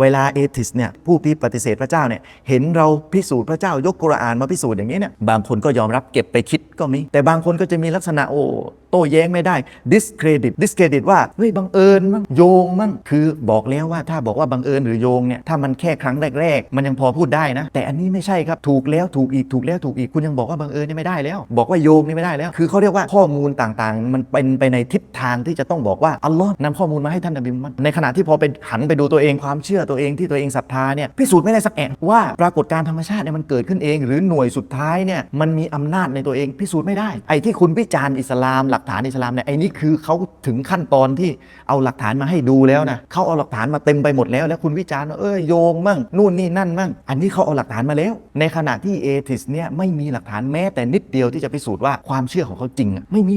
เวลาเอทิสเนี่ยผู้ที่ปฏิเสธพระเจ้าเนี่ยเห็นเราพิสูจน์พระเจ้ายกกุรอานมาพิสูจน์อย่างนี้เนี่ยบางคนก็ยอมรับเก็บไปคิดก็มี แต่บางคนก็จะมีลักษณะโอ้ ต้แย้งไม่ได้ discredit discredit ว่าเฮ้ยบังเอิญมั้งโยงมั้งคือบอกแล้วว่าถ้าบอกว่าบังเอิญหรือโยงเนี่ยถ้ามันแค่ครั้งแรก ๆ มันยังพอพูดได้นะ แต่อันนี้ไม่ใช่ครับถูกแล้วถูกอีกถูกแล้วถูกอีกคุณยังบอกว่าบังเอิญนี่ไม่ได้แล้ว บอกว่าโยงนี่ไม่ได้แล้ว คือเขาเรียกว่าข้อมูลต่างๆ มันเป็นไปในทิศทางที่จะต้องบอกว่าอัลลอฮ์นำข้อมูลมาให้ท่านนบีมุฮัมมัดในขณะที่พอไปหันไปดูตัวเองความเชื่อตัวเองที่ตัวเองศรัทธาเนี่ยพิสูจน์ไม่ได้สักแอะว่าปรากฏการธรรมชาติเนี่ยมันเกิดขึ้นเอง หรือหน่วยสุดท้ายเนี่ยมันมีอำนาจในตัวเองพิสูจน์ไม่ได้ไอ้ที่คุณวิจารณ์อิสลามหลักฐานอิสลามเนี่ยไอ้นี่คือเขาถึงขั้นตอนที่เอาหลักฐานมาให้ดูแล้วนะเขาเอาหลักฐานมาเต็มไปหมดแล้ว แล้วคุณวิจารณ์ว่าเอ้ยโยงมั่งนู่นนี่นั่นมั่งอันนี้เขาเอาหลักฐานมาแล้ว ในขณะที่เอทิสเนี่ยไม่มีหลักฐานแม้แต่นิดเดียวที่จะพิสูจน์ว่าความเชื่อของเขาจริงอะไม่มี